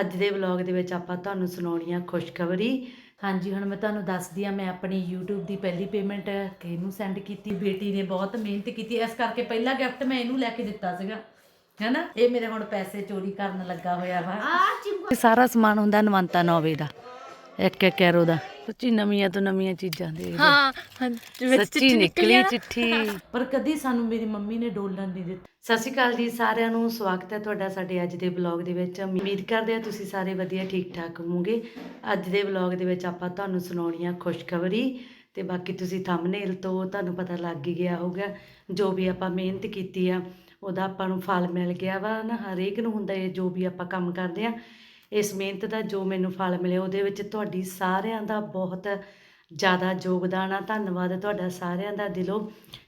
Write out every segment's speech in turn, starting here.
ਅੱਜ ਦੇ ਵਲੌਗ ਦੇ ਵਿੱਚ ਆਪਾਂ ਤੁਹਾਨੂੰ ਸੁਣਾਉਣੀ ਆ ਖੁਸ਼ਖਬਰੀ। ਹਾਂਜੀ ਹੁਣ ਮੈਂ ਤੁਹਾਨੂੰ ਦੱਸਦੀ ਆ ਮੈਂ ਆਪਣੀ YouTube ਦੀ ਪਹਿਲੀ ਪੇਮੈਂਟ ਕਿਹਨੂੰ ਸੈਂਡ ਕੀਤੀ? ਬੇਟੀ ਨੇ ਬਹੁਤ ਮਿਹਨਤ ਕੀਤੀ। ਇਸ ਕਰਕੇ ਪਹਿਲਾ ਗਿਫਟ ਮੈਂ ਇਹਨੂੰ ਲੈ ਕੇ ਦਿੱਤਾ ਸੀਗਾ। ਹੈਨਾ? ਇਹ ਮੇਰੇ ਹੁਣ ਪੈਸੇ ਚੋਰੀ ਕਰਨ ਲੱਗਾ ਹੋਇਆ ਵਾ। ਸਾਰਾ ਸਮਾਨ ਹੁੰਦਾ ਨਵੰਤਾ ਨੋਵੇ ਦਾ। ਇੱਕ ਇੱਕ ਐਰੋ ਦਾ। ਸੱਚੀ ਨਵੀਆਂ ਤੋਂ ਨਵੀਆਂ ਚੀਜ਼ਾਂ ਦੇ ਹਾਂ ਸੱਚੀ ਨਿਕਲੀ ਚਿੱਠੀ। ਪਰ ਕਦੀ ਸਾਨੂੰ ਮੇਰੀ ਮੰਮੀ ਨੇ ਡੋਲਣ ਨਹੀਂ ਦਿੱਤਾ। ਸਤਿ ਸ਼੍ਰੀ ਅਕਾਲ ਜੀ ਸਾਰਿਆਂ ਨੂੰ ਸਵਾਗਤ ਹੈ ਤੁਹਾਡਾ ਸਾਡੇ ਅੱਜ ਦੇ ਵਲੌਗ ਦੇ ਵਿੱਚ। ਉਮੀਦ ਕਰਦੇ ਹਾਂ ਤੁਸੀਂ ਸਾਰੇ ਵਧੀਆ ਠੀਕ ਠਾਕ ਹੋਵੋਗੇ। ਅੱਜ ਦੇ ਵਲੌਗ ਦੇ ਵਿੱਚ ਆਪਾਂ ਤੁਹਾਨੂੰ ਸੁਣਾਉਣੀ ਆ ਖੁਸ਼ਖਬਰੀ ਤੇ ਬਾਕੀ ਤੁਸੀਂ ਥੰਬਨੇਲ ਤੋਂ ਤੁਹਾਨੂੰ ਪਤਾ ਲੱਗ ਹੀ ਗਿਆ ਹੋਊਗਾ। ਜੋ ਵੀ ਆਪਾਂ ਮਿਹਨਤ ਕੀਤੀ ਆ ਉਹਦਾ ਆਪਾਂ ਨੂੰ ਫਲ ਮਿਲ ਗਿਆ ਵਾ ਨਾ ਹਰੇਕ ਨੂੰ ਹੁੰਦਾ ਇਹ ਜੋ ਵੀ ਆਪਾਂ ਕੰਮ ਕਰਦੇ ਆ। ਇਸ ਮਿਹਨਤ ਦਾ ਜੋ ਮੈਨੂੰ ਫਲ ਮਿਲਿਆ, ਉਹਦੇ ਵਿੱਚ ਤੁਹਾਡੀ ਸਾਰਿਆਂ ਦਾ ਬਹੁਤ ਜ਼ਿਆਦਾ ਯੋਗਦਾਨ ਆ। ਧੰਨਵਾਦ ਤੁਹਾਡਾ ਸਾਰਿਆਂ ਦਾ ਦਿਲੋਂ।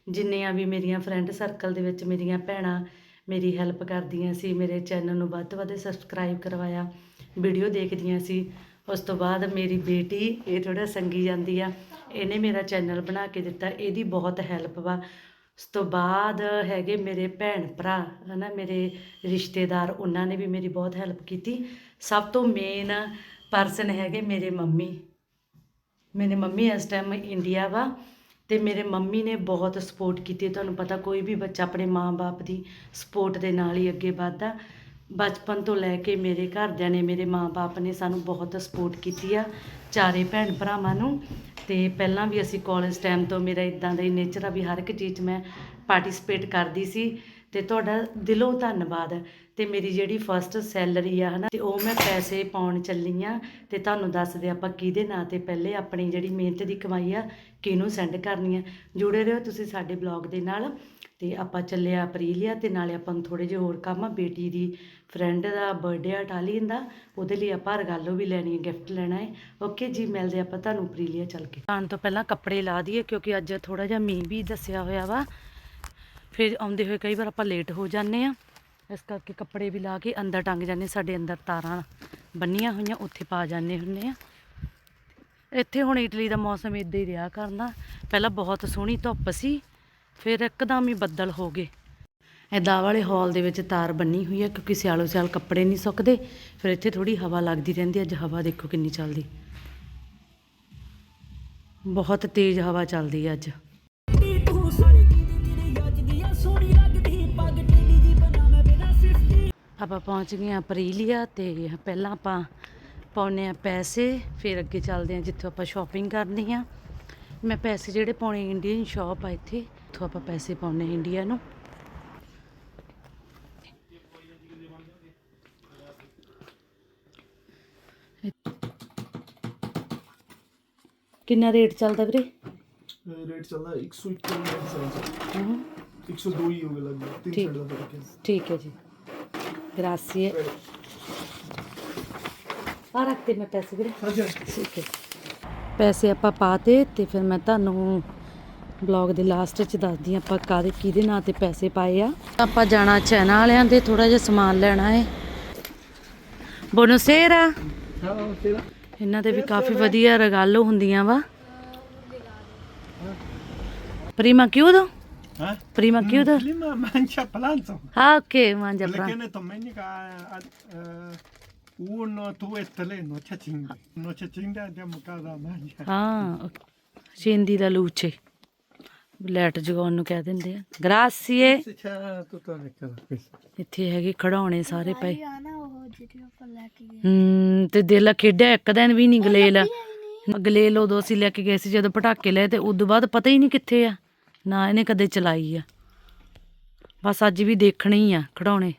ਜਿੰਨੀਆਂ ਵੀ ਮੇਰੀਆਂ ਫਰੈਂਡ ਸਰਕਲ ਦੇ ਵਿੱਚ ਮੇਰੀਆਂ ਭੈਣਾਂ ਮੇਰੀ ਹੈਲਪ ਕਰਦੀਆਂ ਸੀ, ਮੇਰੇ ਚੈਨਲ ਨੂੰ ਵੱਧ ਤੋਂ ਵੱਧ ਸਬਸਕ੍ਰਾਈਬ ਕਰਵਾਇਆ ਵੀਡੀਓ ਦੇਖਦੀਆਂ ਸੀ, ਉਸ ਤੋਂ ਬਾਅਦ ਮੇਰੀ ਬੇਟੀ, ਇਹ ਥੋੜਾ ਸੰਗੀ ਜਾਂਦੀ ਆ, ਇਹਨੇ ਮੇਰਾ ਚੈਨਲ ਬਣਾ ਕੇ ਦਿੱਤਾ, ਇਹਦੀ ਬਹੁਤ ਹੈਲਪ ਵਾ। ਉਸ ਤੋਂ ਬਾਅਦ ਹੈਗੇ ਮੇਰੇ ਭੈਣ ਭਰਾ ਹੈ ਨਾ ਮੇਰੇ ਰਿਸ਼ਤੇਦਾਰ, ਉਹਨਾਂ ਨੇ ਵੀ ਮੇਰੀ ਬਹੁਤ ਹੈਲਪ ਕੀਤੀ। ਸਭ ਤੋਂ ਮੇਨ ਪਰਸਨ ਹੈਗੇ ਮੇਰੇ ਮੰਮੀ। ਮੇਰੇ ਮੰਮੀ ਇਸ ਟਾਈਮ ਇੰਡੀਆ ਵਾ ਤੇ ਮੇਰੇ ਮੰਮੀ ਨੇ ਬਹੁਤ ਸਪੋਰਟ ਕੀਤੀ। ਤੁਹਾਨੂੰ ਪਤਾ ਕੋਈ ਵੀ ਬੱਚਾ ਆਪਣੇ ਮਾਂ-ਬਾਪ ਦੀ ਸਪੋਰਟ ਦੇ ਨਾਲ ਹੀ ਅੱਗੇ ਵੱਧਦਾ। ਬਚਪਨ ਤੋਂ ਲੈ ਕੇ ਮੇਰੇ ਘਰਦਿਆਂ ਨੇ, ਮੇਰੇ ਮਾਂ-ਬਾਪ ਨੇ ਸਾਨੂੰ ਬਹੁਤ ਸਪੋਰਟ ਕੀਤੀ ਆ ਚਾਰੇ ਭੈਣ ਭਰਾਵਾਂ ਨੂੰ। ਅਤੇ ਪਹਿਲਾਂ ਵੀ ਅਸੀਂ ਕਾਲਜ ਟਾਈਮ ਤੋਂ ਮੇਰਾ ਇਦਾਂ ਦਾ ਹੀ ਨੇਚਰ ਆ ਵੀ ਹਰ ਇੱਕ ਚੀਜ਼ 'ਚ ਮੈਂ ਪਾਰਟੀਸਪੇਟ ਕਰਦੀ ਸੀ ਅਤੇ ਤੁਹਾਡਾ ਦਿਲੋਂ ਧੰਨਵਾਦ। ਅਤੇ ਮੇਰੀ ਜਿਹੜੀ ਫਸਟ ਸੈਲਰੀ ਆ ਹੈ ਨਾ ਅਤੇ ਉਹ ਮੈਂ ਪੈਸੇ ਪਾਉਣ ਚੱਲੀ ਹਾਂ ਅਤੇ ਤੁਹਾਨੂੰ ਦੱਸਦੇ ਆਪਾਂ ਕਿਹਦੇ ਨਾਂ ਤੇ ਪਹਿਲੇ ਆਪਣੀ ਜਿਹੜੀ ਮਿਹਨਤ ਦੀ ਕਮਾਈ ਆ ਕਿਹਨੂੰ ਸੈਂਡ ਕਰਨੀ ਆ। ਜੁੜੇ ਰਹੋ ਤੁਸੀਂ ਸਾਡੇ ਬਲੌਗ ਦੇ ਨਾਲ। ਤੇ ਆਪਾਂ ਚੱਲੇ ਆ ਅਪਰੀਲੀਆ ਤੇ ਨਾਲੇ ਆਪਾਂ ਨੂੰ ਥੋੜੇ ਜਿਹੇ ਹੋਰ ਕੰਮ ਆ। ਬੇਟੀ ਦੀ ਫਰੈਂਡ ਦਾ ਬਰਥਡੇ ਆ ਇਟਾਲੀਅਨ ਦਾ, ਉਹਦੇ ਲਈ ਆਪਾਂ ਰਗਾਲੋ ਵੀ ਲੈਣੀ ਹੈ ਗਿਫਟ ਲੈਣਾ ਹੈ ਓਕੇ ਜੀ, ਮਿਲਦੇ ਆਪਾਂ ਤੁਹਾਨੂੰ ਅਪਰੀਲੀਆ ਚੱਲ ਕੇ। ਆਉਣ ਤੋਂ ਪਹਿਲਾਂ ਕੱਪੜੇ ਲਾ ਦਈਏ ਕਿਉਂਕਿ ਅੱਜ ਥੋੜਾ ਜਿਹਾ ਮੀਂਹ ਵੀ ਦੱਸਿਆ ਹੋਇਆ ਵਾ। ਫਿਰ ਆਉਂਦੇ ਹੋਏ ਕਈ ਵਾਰ ਆਪਾਂ ਲੇਟ ਹੋ ਜਾਂਦੇ ਆ। ਇਸ ਕਰਕੇ ਕੱਪੜੇ ਵੀ ਲਾ ਕੇ ਅੰਦਰ ਟੰਗ ਜਾਂਦੇ ਸਾਡੇ ਅੰਦਰ ਤਾਰਾਂ ਬੰਨੀਆਂ ਹੋਈਆਂ, ਉੱਥੇ ਪਾ ਜਾਂਦੇ ਹੁੰਦੇ ਆ। ਇੱਥੇ ਹੁਣ ਇਟਲੀ ਦਾ ਮੌਸਮ ਇਦਾਂ ਹੀ ਰਿਹਾ ਕਰਨਾ। ਪਹਿਲਾਂ ਬਹੁਤ ਸੋਹਣੀ ਧੁੱਪ ਸੀ ਫਿਰ ਇੱਕਦਮ ਹੀ ਬੱਦਲ ਹੋ ਗਏ। ਇਦਾਂ ਵਾਲੇ ਹਾਲ ਦੇ ਵਿੱਚ ਤਾਰ ਬੰਨੀ ਹੋਈ ਹੈ ਕਿਉਂਕਿ ਸਿਆਲੋ ਸਿਆਲ ਕੱਪੜੇ ਨਹੀਂ ਸੁੱਕਦੇ। ਫਿਰ ਇੱਥੇ ਥੋੜੀ ਹਵਾ ਲੱਗਦੀ ਰਹਿੰਦੀ ਅੱਜ ਹਵਾ ਦੇਖੋ ਕਿੰਨੀ ਚੱਲਦੀ। ਬਹੁਤ ਤੇਜ਼ ਹਵਾ ਚੱਲਦੀ ਹੈ ਅੱਜ। ਆਪਾਂ ਪਹੁੰਚ ਗਏ ਹਾਂ ਅਪਰੀਲੀਆ ਤੇ ਪਹਿਲਾਂ ਆਪਾਂ ਪਾਉਨੇ ਆ ਪੈਸੇ, ਫਿਰ ਅੱਗੇ ਚੱਲਦੇ ਆ ਜਿੱਥੋਂ ਆਪਾਂ ਸ਼ਾਪਿੰਗ ਕਰਨੀ ਆ। ਮੈਂ ਪੈਸੇ ਜਿਹੜੇ ਪਾਉਣੇ ਇੰਡੀਅਨ ਸ਼ਾਪ ਆ ਇੱਥੇ। ਇੱਥੋਂ ਆਪਾਂ ਪੈਸੇ ਪਾਉਨੇ ਆ ਇੰਡੀਆ ਨੂੰ। ਕਿੰਨਾ ਰੇਟ ਚੱਲਦਾ ਵੀਰੇ? ਰੇਟ ਚੱਲਦਾ 101 ਰੁਪਏ ਹਾਂ। 102 ਹੀ ਹੋ ਗਿਆ ਲੱਗਦਾ ਤਿੰਨ ਠੀਕ। ਸਾਈਡ ਦਾ ਫ਼ਰਕ ਹੈ ਠੀਕ ਹੈ ਜੀ। ਗ੍ਰਾਸੀਏ। ਆ ਰੱਖਤੇ ਮੈਂ ਪੈਸੇ ਵੀਰੇ। ਠੀਕ ਹੈ। ਪੈਸੇ ਆਪਾਂ ਪਾਤੇ ਤੇ ਫਿਰ ਮੈਂ ਤੁਹਾਨੂੰ ਬਲੌਗ ਦੇ ਲਾਸਟ 'ਚ ਦੱਸਦੀ ਹਾਂ ਆਪਾਂ ਕਾਦੇ ਕਿਹਦੇ ਨਾਂ ਤੇ ਪੈਸੇ ਪਾਏ ਆ ਆਪਾਂ ਜਾਣਾ ਚੈਨਾ ਵਾਲਿਆਂ ਦੇ ਥੋੜਾ ਜਿਹਾ ਸਮਾਨ ਲੈਣਾ ਹੈ ਬੋਨੋਸੇਰਾ ਹਾਂ ਇਹਨਾਂ ਦੇ ਵੀ ਕਾਫੀ ਵਧੀਆ ਰਗਾਲੋ ਹੁੰਦੀਆਂ ਵਾ ਪ੍ਰੀਮਾ chiudo? Eh? Prima chiudo? Prima mangia pranzo. Ah, ok, mangia Perché pranzo. ne domenica eh, uno, due, tre, non c'è cinque. Non c'è cinque, andiamo a casa a mangiare. ਹਾਂ ਸਿੰਦੀ ਦਾ ਲੂਚੇ ਲਾਈਟ ਜਗਾਉਣ ਨੂੰ ਕਹਿ ਦਿੰਦੇ ਆ। ਗ੍ਰਾਸੀਏ. ਇੱਥੇ ਹੈਗੇ ਖੜਾਉਣੇ ਸਾਰੇ ਪਏ। ਆਣਾ ਉਹ ਜਿਹੜੀ ਆਪਾਂ ਲੈ ਕੇ ਗਏ। ਹੂੰ ਤੇ ਦਿਲ ਖੇਡਿਆ ਇੱਕ ਦਿਨ ਵੀ ਨਹੀਂ ਗਲੇਲ। ਗਲੇਲ ਉਦੋਂ ਅਸੀਂ ਲੈ ਕੇ ਗਏ ਸੀ ਜਦੋਂ ਪਟਾਕੇ ਲਏ ਤੇ ਉਦੋਂ ਬਾਅਦ ਪਤਾ ਹੀ ਨਹੀਂ ਕਿੱਥੇ ਆ। ਨਾ ਇਹਨੇ ਕਦੇ ਚਲਾਈ ਆ। ਬਸ ਅੱਜ ਵੀ ਦੇਖਣੇ ਹੀ ਆ ਖੜਾਉਣੇ।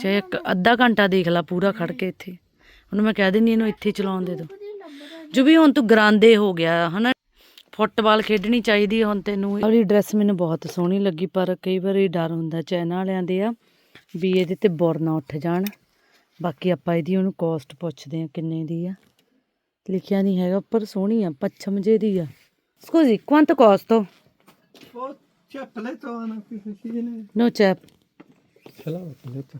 ਚਾਹੇ ਇੱਕ ਅੱਧਾ ਘੰਟਾ ਦੇਖ ਲਾ ਪੂਰਾ ਖੜ ਕੇ ਇੱਥੇ। ਉਹਨੂੰ ਮੈਂ ਕਹਿ ਦਿੰਦੀ ਇਹਨੂੰ ਇੱਥੇ ਚਲਾਉਣ ਦੇ ਦੋ ਜੋ ਵੀ ਹੁਣ ਤੂੰ ਗਰਾਂਦੇ ਹੋ ਗਿਆ ਹਨਾ? ਫੁੱਟਬਾਲ ਖੇਡਣੀ ਚਾਹੀਦੀ ਹੁਣ ਤੈਨੂੰ। ਉਹਦੀ ਡਰੈਸ ਮੈਨੂੰ ਬਹੁਤ ਸੋਹਣੀ ਲੱਗੀ ਪਰ ਕਈ ਵਾਰੀ ਡਰ ਹੁੰਦਾ ਚਾਈਨਾ ਵਾਲਿਆਂ ਦੇ ਆ ਵੀ ਇਹਦੇ ਤੇ ਬੁਰ ਨਾ ਉੱਠ ਜਾਣ। ਬਾਕੀ ਆਪਾਂ ਇਹਦੀ ਉਹਨੂੰ ਕੋਸਟ ਪੁੱਛਦੇ ਆ ਕਿੰਨੇ ਦੀ ਆ। ਲਿਖਿਆ ਨਹੀਂ ਹੈਗਾ ਉੱਪਰ ਸੋਹਣੀ ਆ ਪੱਛਮ ਜੇ ਦੀ ਆ। ਸਕੂਜ਼ੀ c'è paleto Anna qui vicino. no c'è Ce l'ho il paleto.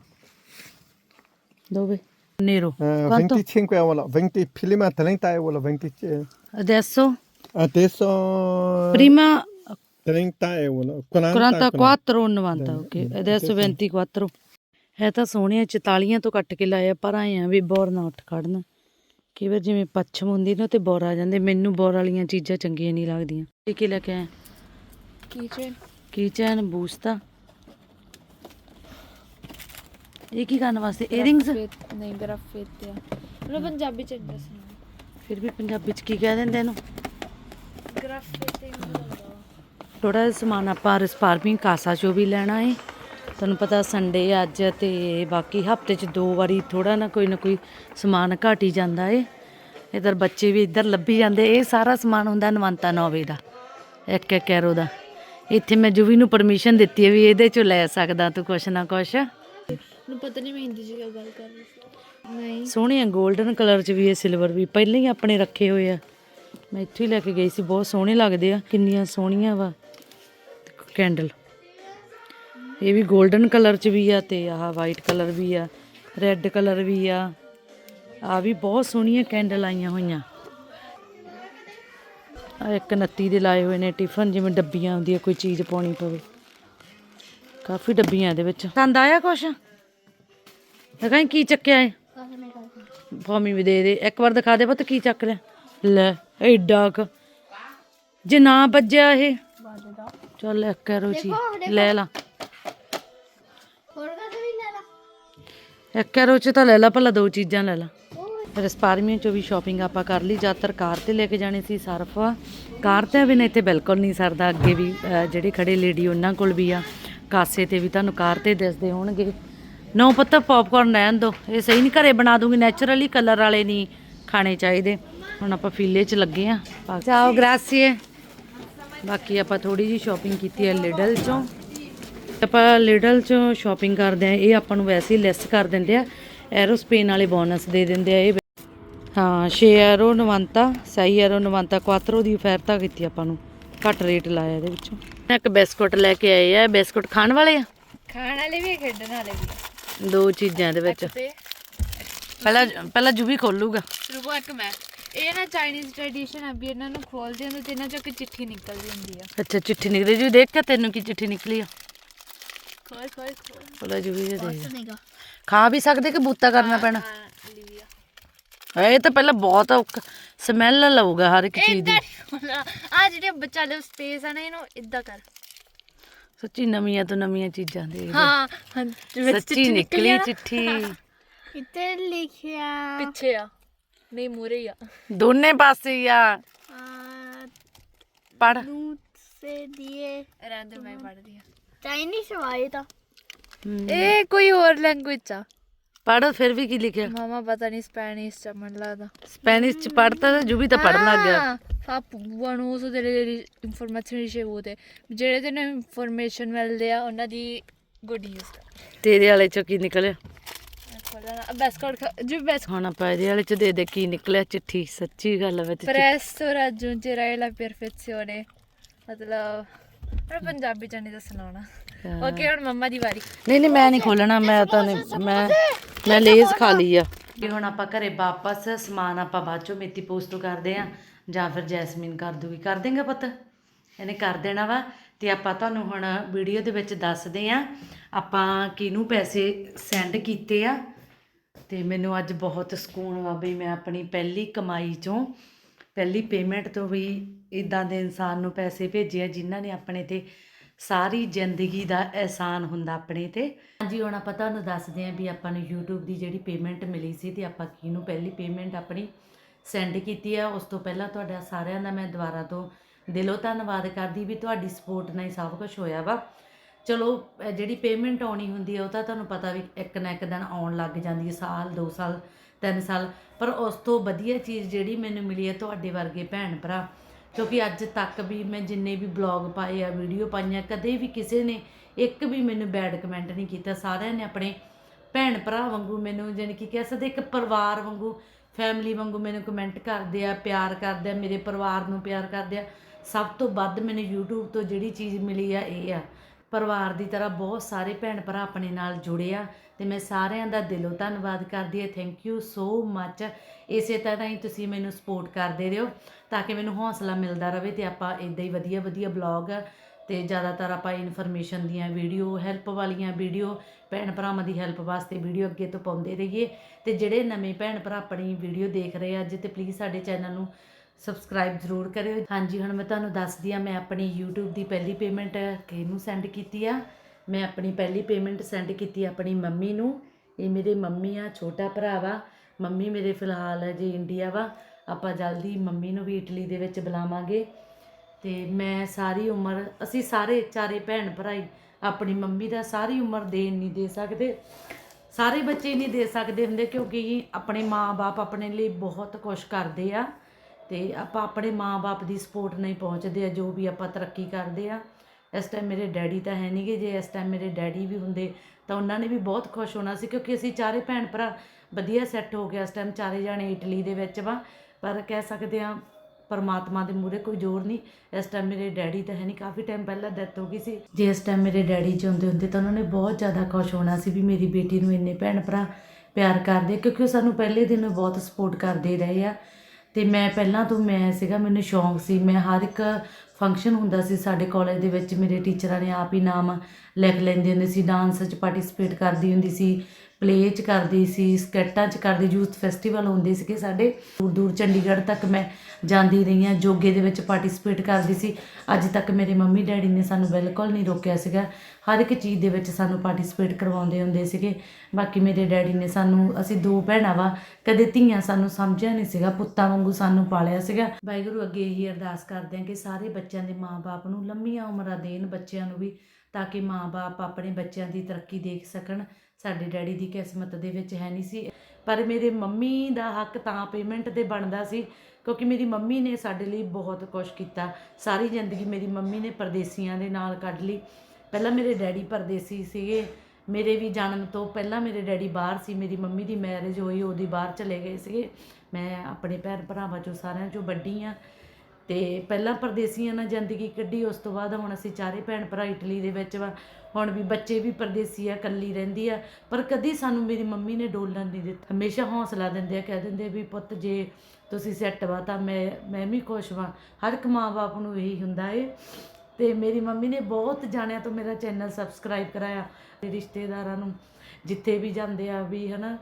dove nero Eh, quanto 25 euro, 20, prima 30 euro, 20, eh, adesso adesso prima 30 euro, 40, 44 o 90 ok. adesso 24 ਹੈ ਤਾਂ ਸੋਹਣੀਆਂ 44 ਤੋਂ ਕੱਟ ਕੇ ਲਾਇਆ ਪਰ ਆਏ ਆ ਵੀ ਬੋਰ ਨਾ ਉੱਠ ਖੜਨ ਕਈ ਵਾਰ ਜਿਵੇਂ ਪੱਛਮ ਹੁੰਦੀ ਨਾ ਤੇ ਬੋਰ ਆ ਜਾਂਦੇ ਮੈਨੂੰ ਬੋਰ ਵਾਲੀਆਂ ਚੀਜ਼ਾਂ ਚੰਗੀਆਂ ਨਹੀਂ ਲੱਗਦੀਆਂ ਇਹ ਕੀ ਲੈ ਕੇ ਆਇਆ ਕੀਚਨ ਕੀਚਨ ਬੂਸਤਾ ਇਹ ਕੀ ਕਰਨ ਵਾਸਤੇ ਏਅਰਿੰਗਸ ਨਹੀਂ ਮੇਰਾ ਫੇਤ ਆ ਉਹਨੂੰ ਪੰਜਾਬੀ ਚ ਦੱਸਣਾ ਫਿਰ ਵੀ ਪੰਜਾਬੀ ਚ ਕੀ ਕਹਿ ਦਿੰਦੇ ਇਹਨੂੰ ਥੋੜਾ ਜਿਹਾ ਸਮਾਨ ਆਪਾਂ ਰਿਸਪਾਰਪਿੰਗ ਕਾਸਾ ਚੋਂ ਵੀ ਲੈਣਾ ਏ। ਤੁਹਾਨੂੰ ਪਤਾ ਸੰਡੇ ਅੱਜ ਤੇ ਬਾਕੀ ਹਫ਼ਤੇ ਚ ਦੋ ਵਾਰੀ ਥੋੜਾ ਨਾ ਕੋਈ ਨਾ ਕੋਈ ਸਮਾਨ ਘਟ ਹੀ ਜਾਂਦਾ ਏ। ਇਧਰ ਬੱਚੇ ਵੀ ਇੱਧਰ ਲੱਭੀ ਜਾਂਦੇ ਇਹ ਸਾਰਾ ਸਮਾਨ ਹੁੰਦਾ ਨਵੰਤਾ ਨੋਵੇ ਦਾ ਇੱਕ ਇੱਕ ਐਰੋ ਦਾ। ਇੱਥੇ ਮੈਂ ਜੁਵੀ ਨੂੰ ਪਰਮਿਸ਼ਨ ਦਿੱਤੀ ਹੈ ਵੀ ਇਹਦੇ ਚੋਂ ਲੈ ਸਕਦਾ ਤੂੰ ਕੁਛ ਨਾ ਕੁਛ। ਨੂੰ ਪਤਾ ਨਹੀਂ ਮੈਂ ਹਿੰਦੀ ਚ ਗੱਲ ਕਰ ਰਹੀ ਸੀ। ਨਹੀਂ ਸੋਹਣੇ ਆ 골ਡਨ ਕਲਰ ਚ ਵੀ ਇਹ ਸਿਲਵਰ ਵੀ ਪਹਿਲਾਂ ਹੀ ਆਪਣੇ ਰੱਖੇ ਹੋਏ ਆ। ਮੈਂ ਇੱਥੇ ਹੀ ਲੈ ਕੇ ਗਈ ਸੀ ਬਹੁਤ ਸੋਹਣੇ ਲੱਗਦੇ ਆ ਕਿੰਨੀਆਂ ਸੋਹਣੀਆਂ ਵਾ। ਕੈਂਡਲ। ਇਹ ਵੀ 골ਡਨ ਕਲਰ ਚ ਵੀ ਆ ਤੇ ਆਹ ਵਾਈਟ ਕਲਰ ਵੀ ਆ ਰੈੱਡ ਕਲਰ ਵੀ ਆ। ਆ ਵੀ ਬਹੁਤ ਸੋਹਣੀਆਂ ਕੈਂਡਲ ਆਈਆਂ ਹੋਈਆਂ। ਆ ਇੱਕ ਨੱਤੀ ਦੇ ਲਾਏ ਹੋਏ ਨੇ ਟਿਫਨ ਜਿਵੇਂ ਡੱਬੀਆਂ ਹੁੰਦੀਆਂ ਕੋਈ ਚੀਜ਼ ਪਾਉਣੀ ਪਵੇ। ਕਾਫੀ ਡੱਬੀਆਂ ਇਹਦੇ ਵਿੱਚ। ਪਸੰਦ ਆਇਆ ਕੁਛ? ਲਗਾਈ ਕੀ ਚੱਕਿਆ ਏ? ਫਾਮੀ ਵੀ ਦੇ ਦੇ। ਇੱਕ ਵਾਰ ਦਿਖਾ ਦੇ ਪੁੱਤ ਕੀ ਚੱਕ ਲਿਆ। ਲੈ। ਐਡਾ ਕ। ਜੇ ਨਾ ਵੱਜਿਆ ਇਹ। ਚੱਲ ਇੱਕ ਕਰੋ ਜੀ। ਲੈ ਲਾ। ਹੋਰ ਕਾ ਵੀ ਲੈ ਲਾ? ਇੱਕ ਕਰੋ ਚ ਤਾਂ ਲੈ ਲਾ ਭਲਾ ਦੋ ਚੀਜ਼ਾਂ ਲੈ ਲਾ। ਰਸਪਾਰਮੀਆਂ ਚੋਂ ਵੀ ਸ਼ਾਪਿੰਗ ਆਪਾਂ ਕਰ ਲਈ। ਜ਼ਿਆਦਾਤਰ ਕਾਰ ਤੇ ਲੈ ਕੇ ਜਾਣੀ ਸੀ ਸਰਫ ਕਾਰ ਤੇ ਵੀ ਨਹੀਂ ਇੱਥੇ ਬਿਲਕੁਲ ਨਹੀਂ ਸਰਦਾ। ਅੱਗੇ ਵੀ ਜਿਹੜੇ ਖੜੇ ਲੇਡੀ ਉਹਨਾਂ ਕੋਲ ਵੀ ਆ। ਕਾਸੇ ਤੇ ਵੀ ਤੁਹਾਨੂੰ ਕਾਰ ਤੇ ਦਿਸਦੇ ਹੋਣਗੇ। ਨੌ ਪੱਤਾ ਪੌਪਕਾਰਨ ਰਹਿਣ ਦੋ। ਇਹ ਸਹੀ ਨਹੀਂ ਘਰੇ ਬਣਾ ਦੂੰਗੀ। ਨੈਚੁਰਲੀ ਕਲਰ ਵਾਲੇ ਨਹੀਂ ਖਾਣੇ ਚਾਹੀਦੇ। ਹੁਣ ਆਪਾਂ ਫੀਲੇ 'ਚ ਲੱਗੇ ਆ ਚਾਓ ਗ੍ਰਾਸੀਏ। ਬਾਕੀ ਆਪਾਂ ਥੋੜੀ ਜੀ ਸ਼ਾਪਿੰਗ ਕੀਤੀ ਹੈ ਲਿਡਲ ਚੋਂ। ਆਪਾਂ ਲਿਡਲ ਚੋਂ ਸ਼ਾਪਿੰਗ ਕਰਦੇ ਆ ਇਹ ਆਪਾਂ ਨੂੰ ਵੈਸੇ ਹੀ ਲੈਸ ਕਰ ਦਿੰਦੇ ਆ। ਐਰੋਸਪੇਨ ਵਾਲੇ ਬੋਨਸ ਦੇ ਦਿੰਦੇ ਆ ਇਹ। ਹਾਂ 6 ਐਰੋ 90 ਸਹੀ ਐਰੋ 90 ਕੁਆਤਰੋ ਦੀ ਅਫੈਰਤਾ ਕੀਤੀ ਆਪਾਂ ਨੂੰ। ਘੱਟ ਰੇਟ ਲਾਇਆ ਇਹਦੇ ਵਿੱਚੋਂ। ਇੱਕ ਬਿਸਕੁਟ ਲੈ ਕੇ ਆਏ ਆ ਬਿਸਕੁਟ ਖਾਣ ਵਾਲੇ ਆ? ਖਾਣ ਵਾਲੇ ਵੀ ਖੇਡਣ ਵਾਲੇ ਵੀ ਦੋ ਚੀਜ਼ਾਂ ਇਹਦੇ ਵਿੱਚ। ਪਹਿਲਾਂ ਪਹਿਲਾਂ ਜੁਬੀ ਖੋਲੂਗਾ। ਰੁਕੋ ਇੱਕ ਮੈਂ। ਇਹ ਨਾ ਚਾਈਨੀਜ਼ ਟ੍ਰੈਡੀਸ਼ਨ ਆ ਵੀ ਇਹਨਾਂ ਨੂੰ ਖੋਲਦੇ ਹੁੰਦੇ ਤੇ ਇਹਨਾਂ ਚੋਂ ਇੱਕ ਚਿੱਠੀ ਨਿਕਲਦੀ ਹੁੰਦੀ ਆ। ਅੱਛਾ ਚਿੱਠੀ ਨਿਕਲੀ ਜੀ ਦੇਖ ਕੇ ਤੈਨੂੰ ਕੀ ਚਿੱਠੀ ਨਿਕਲੀ ਆ। ਖੋਲ ਖੋਲ ਖੋਲ। ਦੇ ਸੁਣੇਗਾ ਖਾ ਵੀ ਸਕਦੇ ਕਿ ਬੂਤਾ ਕਰਨਾ ਪੈਣਾ? ਲਿਵੀਆ ਇਹ ਤਾਂ ਪਹਿਲਾਂ ਬਹੁਤ ਸਮੈਲ ਲਊਗਾ ਹਰ ਇੱਕ ਚੀਜ਼ ਦੀ। ਆ ਜਿਹੜੇ ਬੱਚਾ ਦੇ ਸਪੇਸ ਆ ਨਾ ਇਹਨੂੰ ਇਦਾਂ ਕਰ। ਸੱਚੀ ਨਵੀਆਂ ਤੋਂ ਨਵੀਆਂ ਚੀਜ਼ਾਂ ਦੇ ਹਾਂ ਹਾਂ ਵਿੱਚ ਸੱਚੀ ਚਿੱਠੀ ਨਿਕਲੀ ਆ ਨਾ। ਚਿੱਠੀ। ਇੱਥੇ ਲਿਖਿਆ? ਪਿੱਛੇ ਆ। ਨਹੀਂ ਮੂਰੇ ਹੀ ਆ ਦੋਨੇ ਪਾਸੇ ਹੀ ਆ ਪੜ से दिए ਰਹਿੰਦੇ ਮੈਂ ਪੜਦੀ ਆ ਚਾਈਨੀਜ਼ ਵਾਏ ਤਾਂ ਇਹ ਇਹ ਕੋਈ ਹੋਰ ਲੈਂਗੁਏਜ ਆ ਪੜ ਫਿਰ ਵੀ ਕੀ ਲਿਖਿਆ ਮਾਮਾ ਪਤਾ ਨਹੀਂ ਸਪੈਨਿਸ਼ ਚ ਮਨ ਲੱਗਦਾ ਸਪੈਨਿਸ਼ ਚ ਪੜਤਾ ਤਾਂ ਜੁਬੀ ਤਾਂ ਪੜਨ ਲੱਗ ਗਿਆ ਫਾ ਪੂਆ ਸੋ ਤੇਰੇ ਇਨਫੋਰਮੇਸ਼ਨ ਰਿਸ਼ੇ ਹੋਤੇ ਜਿਹੜੇ ਤੈਨੂੰ ਇਨਫੋਰਮੇਸ਼ਨ ਮਿਲਦੇ ਆ ਉਹਨਾਂ ਦੀ ਗੁੱਡ ਯੂਜ਼ ਕਰ ਤੇਰੇ ਵਾਲੇ ਚੋਂ ਕੀ ਨਿਕਲਿਆ ਖੋਲਣਾ ਬੈਸਕਟ ਜੋ ਬੈਸ ਹੁਣ ਆਪਾਂ ਇਹਦੇ ਵਾਲੇ ਚ ਦੇ ਦੇ ਕੀ ਨਿਕਲਿਆ ਚਿੱਠੀ ਸੱਚੀ ਗੱਲ ਵਿੱਚ presto raggiungerai la perfezione ਮਤਲਬ ਪਰ ਪੰਜਾਬੀ ਚ ਨਹੀਂ ਦੱਸਣਾ ਹੋਣਾ ਓਕੇ ਹੁਣ ਮੰਮਾ ਦੀ ਵਾਰੀ। ਨਹੀਂ ਨਹੀਂ ਮੈਂ ਨਹੀਂ ਖੋਲਣਾ ਮੈਂ ਤਾਂ ਨਹੀਂ ਮੈਂ ਮੈਂ ਲੇਜ਼ ਖਾ ਲਈ ਆ। ਕਿ ਹੁਣ ਆਪਾਂ ਘਰੇ ਵਾਪਸ ਸਮਾਨ ਆਪਾਂ ਬਾਅਦ ਚੋਂ ਮੇਥੀ ਪੋਸਟ ਕਰਦੇ ਆ ਜਾਂ ਫਿਰ ਜੈਸਮੀਨ ਕਰ ਦੂਗੀ। ਕਰ ਦੇਂਗਾ ਪੁੱਤ? ਇਹਨੇ ਕਰ ਦੇਣਾ ਵਾ। ਤੇ ਆਪਾਂ ਤੁਹਾਨੂੰ ਹੁਣ ਵੀਡੀਓ ਦੇ ਵਿੱਚ ਦੱਸਦੇ ਆ ਆਪਾਂ ਕਿਹਨੂੰ ਪੈਸੇ ਸੈਂਡ ਕੀਤੇ ਆ। ਅਤੇ ਮੈਨੂੰ ਅੱਜ ਬਹੁਤ ਸਕੂਨ ਆ ਵੀ ਮੈਂ ਆਪਣੀ ਪਹਿਲੀ ਕਮਾਈ ਚੋਂ ਪਹਿਲੀ ਪੇਮੈਂਟ ਤੋਂ ਵੀ ਇੱਦਾਂ ਦੇ ਇਨਸਾਨ ਨੂੰ ਪੈਸੇ ਭੇਜੇ ਆ ਜਿਨ੍ਹਾਂ ਨੇ ਆਪਣੇ ਤੇ ਸਾਰੀ ਜ਼ਿੰਦਗੀ ਦਾ ਅਹਿਸਾਨ ਹੁੰਦਾ ਆਪਣੇ ਤੇ। ਹਾਂਜੀ, ਹੁਣ ਆਪਾਂ ਤੁਹਾਨੂੰ ਦੱਸਦੇ ਹਾਂ ਵੀ ਆਪਾਂ ਨੂੰ YouTube ਦੀ ਜਿਹੜੀ ਪੇਮੈਂਟ ਮਿਲੀ ਸੀ ਤੇ ਆਪਾਂ ਕਿਹਨੂੰ ਪਹਿਲੀ ਪੇਮੈਂਟ ਆਪਣੀ ਸੈਂਡ ਕੀਤੀ ਆ। ਉਸ ਤੋਂ ਪਹਿਲਾਂ ਤੁਹਾਡਾ ਸਾਰਿਆਂ ਦਾ ਮੈਂ ਦੁਬਾਰਾ ਤੋਂ ਦਿਲੋਂ ਧੰਨਵਾਦ ਕਰਦੀ ਵੀ ਤੁਹਾਡੀ ਸਪੋਰਟ ਨਾਲ ਹੀ ਸਭ ਕੁਝ ਹੋਇਆ ਵਾ। ਚਲੋ ਜਿਹੜੀ ਪੇਮੈਂਟ ਆਉਣੀ ਹੁੰਦੀ ਹੈ ਉਹ ਤਾਂ ਤੁਹਾਨੂੰ ਪਤਾ ਵੀ ਇੱਕ ਨਾ ਇੱਕ ਦਿਨ ਆਉਣ ਲੱਗ ਜਾਂਦੀ ਹੈ ਸਾਲ 2 ਸਾਲ 3 ਸਾਲ। ਪਰ ਉਸ ਤੋਂ ਵਧੀਆ ਚੀਜ਼ ਜਿਹੜੀ ਮੈਨੂੰ ਮਿਲੀ ਹੈ ਤੁਹਾਡੇ ਵਰਗੇ ਭੈਣ ਭਰਾ। ਕਿਉਂਕਿ ਅੱਜ ਤੱਕ ਵੀ ਮੈਂ ਜਿੰਨੇ ਵੀ ਬਲੌਗ ਪਾਏ ਆ ਵੀਡੀਓ ਪਾਈਆਂ, ਕਦੇ ਵੀ ਕਿਸੇ ਨੇ ਇੱਕ ਵੀ ਮੈਨੂੰ ਬੈਡ ਕਮੈਂਟ ਨਹੀਂ ਕੀਤਾ। ਸਾਰਿਆਂ ਨੇ ਆਪਣੇ ਭੈਣ ਭਰਾ ਵਾਂਗੂ ਮੈਨੂੰ ਜਾਣੀ ਕਿ ਕਹਿ ਸਕਦੇ, ਇੱਕ ਪਰਿਵਾਰ ਵਾਂਗੂ ਫੈਮਿਲੀ ਵਾਂਗੂ ਮੈਨੂੰ ਕਮੈਂਟ ਕਰਦੇ ਆ, ਪਿਆਰ ਕਰਦੇ ਆ, ਮੇਰੇ ਪਰਿਵਾਰ ਨੂੰ ਪਿਆਰ ਕਰਦੇ ਆ। ਸਭ ਤੋਂ ਵੱਧ ਮੈਨੂੰ YouTube ਤੋਂ ਜਿਹੜੀ ਚੀਜ਼ ਮਿਲੀ ਆ, ਇਹ ਆ। ਪਰਿਵਾਰ ਦੀ ਤਰ੍ਹਾਂ ਬਹੁਤ ਸਾਰੇ ਭੈਣ ਭਰਾ ਆਪਣੇ ਨਾਲ ਜੁੜੇ ਆ ਤੇ ਮੈਂ ਸਾਰਿਆਂ ਦਾ ਦਿਲੋਂ ਧੰਨਵਾਦ ਕਰਦੀ ਹਾਂ। ਥੈਂਕ ਯੂ ਸੋ ਮੱਚ ਇਸੇ ਤਰ੍ਹਾਂ ਹੀ ਤੁਸੀਂ ਮੈਨੂੰ ਸਪੋਰਟ ਕਰਦੇ ਰਹੋ ਤਾਂ ਕਿ ਮੈਨੂੰ ਹੌਸਲਾ ਮਿਲਦਾ ਰਹੇ ਤੇ ਆਪਾਂ ਇਦਾਂ ਹੀ ਵਧੀਆ ਵਧੀਆ ਬਲੌਗ ਤੇ ਜ਼ਿਆਦਾਤਰ ਆਪਾਂ ਇਨਫੋਰਮੇਸ਼ਨ ਦੀਆਂ ਵੀਡੀਓ ਹੈਲਪ ਵਾਲੀਆਂ ਵੀਡੀਓ ਭੈਣ ਭਰਾਵਾਂ ਦੀ ਹੈਲਪ ਵਾਸਤੇ ਵੀਡੀਓ ਅੱਗੇ ਤੋਂ ਪਾਉਂਦੇ ਰਹੀਏ। ਤੇ ਜਿਹੜੇ ਨਵੇਂ ਭੈਣ ਭਰਾ ਆਪਣੀ ਵੀਡੀਓ ਦੇਖ ਰਹੇ ਆ ਅੱਜ, ਤੇ ਪਲੀਜ਼ ਸਾਡੇ ਚੈਨਲ ਨੂੰ ਸਬਸਕ੍ਰਾਈਬ ਜ਼ਰੂਰ ਕਰਿਓ। ਹਾਂਜੀ, ਹੁਣ ਮੈਂ ਤੁਹਾਨੂੰ ਦੱਸਦੀ ਆ ਮੈਂ ਆਪਣੀ YouTube ਦੀ ਪਹਿਲੀ ਪੇਮੈਂਟ ਕਿਹਨੂੰ ਸੈਂਡ ਕੀਤੀ ਆ? ਮੈਂ ਆਪਣੀ ਪਹਿਲੀ ਪੇਮੈਂਟ ਸੈਂਡ ਕੀਤੀ ਆਪਣੀ ਮੰਮੀ ਨੂੰ। ਇਹ ਮੇਰੇ ਮੰਮੀ ਆ, ਛੋਟਾ ਭਰਾ ਵਾ। ਮੰਮੀ ਮੇਰੇ ਫਿਲਹਾਲ ਜੀ ਇੰਡੀਆ ਵਾ। ਆਪਾਂ ਜਲਦੀ ਮੰਮੀ ਨੂੰ ਵੀ ਇਟਲੀ ਦੇ ਵਿੱਚ ਬੁਲਾਵਾਂਗੇ। ਤੇ ਮੈਂ ਸਾਰੀ ਉਮਰ, ਅਸੀਂ ਸਾਰੇ ਚਾਰੇ ਭੈਣ ਭਰਾ ਆਪਣੀ ਮੰਮੀ ਦਾ ਸਾਰੀ ਉਮਰ ਦੇਣ ਨਹੀਂ ਦੇ ਸਕਦੇ। ਸਾਰੇ ਬੱਚੇ ਨਹੀਂ ਦੇ ਸਕਦੇ ਹੁੰਦੇ ਕਿਉਂਕਿ ਆਪਣੇ ਮਾਪੇ ਆਪਣੇ ਲਈ ਬਹੁਤ ਕੁਝ ਕਰਦੇ ਆ। ਤੇ ਆਪਾਂ ਆਪਣੇ ਮਾਪੇ ਦੀ ਸਪੋਰਟ ਨਹੀਂ ਪਹੁੰਚਦੇ ਆ, ਜੋ ਵੀ ਆਪਾਂ ਤਰੱਕੀ ਕਰਦੇ ਆ। ਇਸ ਟਾਈਮ ਮੇਰੇ ਡੈਡੀ ਤਾਂ ਹੈ ਨਹੀਂਗੇ ਜੇ ਇਸ ਟਾਈਮ ਮੇਰੇ ਡੈਡੀ ਵੀ ਹੁੰਦੇ, ਤਾਂ ਉਹਨਾਂ ਨੇ ਵੀ ਬਹੁਤ ਖੁਸ਼ ਹੋਣਾ ਸੀ, ਕਿਉਂਕਿ ਅਸੀਂ ਚਾਰੇ ਭੈਣ ਭਰਾ ਵਧੀਆ ਸੈੱਟ ਹੋ ਗਿਆ ਇਸ ਟਾਈਮ ਚਾਰੇ ਜਾਣੇ ਇਟਲੀ ਦੇ ਵਿੱਚ ਵਾ। ਪਰ ਕਹਿ ਸਕਦੇ ਆ, ਪਰਮਾਤਮਾ ਦੇ ਮੂਹਰੇ ਕੋਈ ਜ਼ੋਰ ਨਹੀਂ। ਇਸ ਟਾਈਮ ਮੇਰੇ ਡੈਡੀ ਤਾਂ ਹੈ ਨਹੀਂ ਕਾਫੀ ਟਾਈਮ ਪਹਿਲਾਂ ਡੈਥ ਹੋ ਗਈ ਸੀ। ਜੇ ਇਸ ਟਾਈਮ ਮੇਰੇ ਡੈਡੀ ਜਿਉਂਦੇ ਹੁੰਦੇ ਤਾਂ ਉਹਨਾਂ ਨੇ ਬਹੁਤ ਜ਼ਿਆਦਾ ਖੁਸ਼ ਹੋਣਾ ਸੀ ਵੀ ਮੇਰੀ ਬੇਟੀ ਨੂੰ ਇੰਨੇ ਭੈਣ ਭਰਾ ਪਿਆਰ ਕਰਦੇ, ਕਿਉਂਕਿ ਉਹ ਸਾਨੂੰ ਪਹਿਲੇ ਦਿਨੋਂ ਬਹੁਤ ਸਪੋਰਟ ਕਰਦੇ ਰਹੇ ਆ। ਤੇ ਮੈਂ ਪਹਿਲਾਂ ਤੋਂ ਮੈਂ ਸੀਗਾ, ਮੈਨੂੰ ਸ਼ੌਂਕ ਸੀ। ਮੈਂ ਹਰ ਇੱਕ ਫੰਕਸ਼ਨ ਹੁੰਦਾ ਸੀ ਸਾਡੇ ਕਾਲਜ ਦੇ ਵਿੱਚ, ਮੇਰੇ ਟੀਚਰਾਂ ਨੇ ਆਪ ਹੀ ਨਾਮ ਲਿਖ ਲੈਂਦੇ ਹੁੰਦੇ ਸੀ ਡਾਂਸ 'ਚ ਪਾਰਟਿਸਿਪੇਟ ਕਰਦੀ ਹੁੰਦੀ ਸੀ। ਪਲੇਅ 'ਚ ਕਰਦੀ ਸੀ, ਸਕੈਟਾਂ 'ਚ ਕਰਦੀ, ਯੂਥ ਫੈਸਟੀਵਲ ਹੁੰਦੇ ਸੀਗੇ ਸਾਡੇ। ਦੂਰ ਦੂਰ ਚੰਡੀਗੜ੍ਹ ਤੱਕ ਮੈਂ ਜਾਂਦੀ ਰਹੀ ਹਾਂ, ਜੋਗੇ ਦੇ ਵਿੱਚ ਪਾਰਟਿਸਿਪੇਟ ਕਰਦੀ ਸੀ। ਅੱਜ ਤੱਕ ਮੇਰੇ ਮੰਮੀ ਡੈਡੀ ਨੇ ਸਾਨੂੰ ਬਿਲਕੁਲ ਨਹੀਂ ਰੋਕਿਆ ਸੀਗਾ। ਹਰ ਇੱਕ ਚੀਜ਼ ਦੇ ਵਿੱਚ ਸਾਨੂੰ ਪਾਰਟਿਸਿਪੇਟ ਕਰਵਾਉਂਦੇ ਹੁੰਦੇ ਸੀਗੇ। ਬਾਕੀ ਮੇਰੇ ਡੈਡੀ ਨੇ ਸਾਨੂੰ, ਅਸੀਂ ਦੋ ਭੈਣਾਂ ਵਾ, ਕਦੇ ਧੀਆਂ ਸਾਨੂੰ ਸਮਝਿਆ ਨਹੀਂ ਸੀਗਾ, ਪੁੱਤਾਂ ਵਾਂਗੂ ਸਾਨੂੰ ਪਾਲਿਆ ਸੀਗਾ। ਵਾਹਿਗੁਰੂ ਅੱਗੇ ਇਹੀ ਅਰਦਾਸ ਕਰਦੇ ਹਾਂ ਕਿ ਸਾਰੇ ਬੱਚਿਆਂ ਦੇ ਮਾਪੇ ਨੂੰ ਲੰਮੀਆਂ ਉਮਰਾਂ ਦੇਣ ਬੱਚਿਆਂ ਨੂੰ ਵੀ, ਤਾਂ ਕਿ ਮਾਪੇ ਆਪਣੇ ਬੱਚਿਆਂ ਦੀ ਤਰੱਕੀ ਦੇਖ ਸਕਣ। ਸਾਡੇ ਡੈਡੀ ਦੀ ਕਿਸਮਤ ਦੇ ਵਿੱਚ ਹੈ ਨਹੀਂ ਸੀ। ਪਰ ਮੇਰੇ ਮੰਮੀ ਦਾ ਹੱਕ ਤਾਂ ਪੇਮੈਂਟ ਤੇ ਬਣਦਾ ਸੀ, ਕਿਉਂਕਿ ਮੇਰੀ ਮੰਮੀ ਨੇ ਸਾਡੇ ਲਈ ਬਹੁਤ ਕੁਝ ਕੀਤਾ। ਸਾਰੀ ਜ਼ਿੰਦਗੀ ਮੇਰੀ ਮੰਮੀ ਨੇ ਪਰਦੇਸੀਆਂ ਦੇ ਨਾਲ ਕੱਢ ਲਈ। ਪਹਿਲਾਂ ਮੇਰੇ ਡੈਡੀ ਪਰਦੇਸੀ ਸੀਗੇ। ਮੇਰੇ ਵੀ ਜਨਮ ਤੋਂ ਪਹਿਲਾਂ ਮੇਰੇ ਡੈਡੀ ਬਾਹਰ ਸੀ। ਮੇਰੀ ਮੰਮੀ ਦੀ ਮੈਰਿਜ ਹੋਈ, ਉਹਦੀ ਬਾਹਰ ਚਲੇ ਗਏ ਸੀਗੇ। ਮੈਂ ਆਪਣੇ ਭੈਣ ਭਰਾਵਾਂ ਚੋਂ ਸਾਰਿਆਂ ਚੋਂ ਵੱਡੀ ਆ। ਤੇ ਪਹਿਲਾਂ ਪਰਦੇਸੀਆਂ ਨਾਲ ਜ਼ਿੰਦਗੀ ਕੱਢੀ, ਉਸ ਤੋਂ ਬਾਅਦ ਹੁਣ ਅਸੀਂ ਚਾਰੇ ਭੈਣ ਭਰਾ ਇਟਲੀ ਦੇ ਵਿੱਚ ਵਾ। ਹੁਣ ਵੀ ਬੱਚੇ ਵੀ ਪਰਦੇਸੀ ਆ ਕੱਲੀ ਰਹਿੰਦੀ ਆ। ਪਰ ਕਦੀ ਸਾਨੂੰ ਮੇਰੀ ਮੰਮੀ ਨੇ ਡੋਲਣ ਨਹੀਂ ਦਿੱਤਾ। ਹਮੇਸ਼ਾ ਹੌਸਲਾ ਦਿੰਦੇ ਆ, ਕਹਿ ਦਿੰਦੇ ਵੀ ਪੁੱਤ ਜੇ ਤੁਸੀਂ ਸੈੱਟ ਵਾ ਤਾਂ ਮੈਂ ਮੈਂ ਵੀ ਖੁਸ਼ ਵਾਂ। ਹਰ ਇੱਕ ਮਾਂ-ਬਾਪ ਨੂੰ ਇਹੀ ਹੁੰਦਾ ਏ। ਤੇ ਮੇਰੀ ਮੰਮੀ ਨੇ ਬਹੁਤ ਜਾਣਿਆਂ ਤੋਂ ਮੇਰਾ ਚੈਨਲ ਸਬਸਕ੍ਰਾਈਬ ਕਰਾਇਆ। ਤੇ ਰਿਸ਼ਤੇਦਾਰਾਂ ਨੂੰ, ਜਿੱਥੇ ਵੀ ਜਾਂਦੇ ਆ ਵੀ ਹਨਾ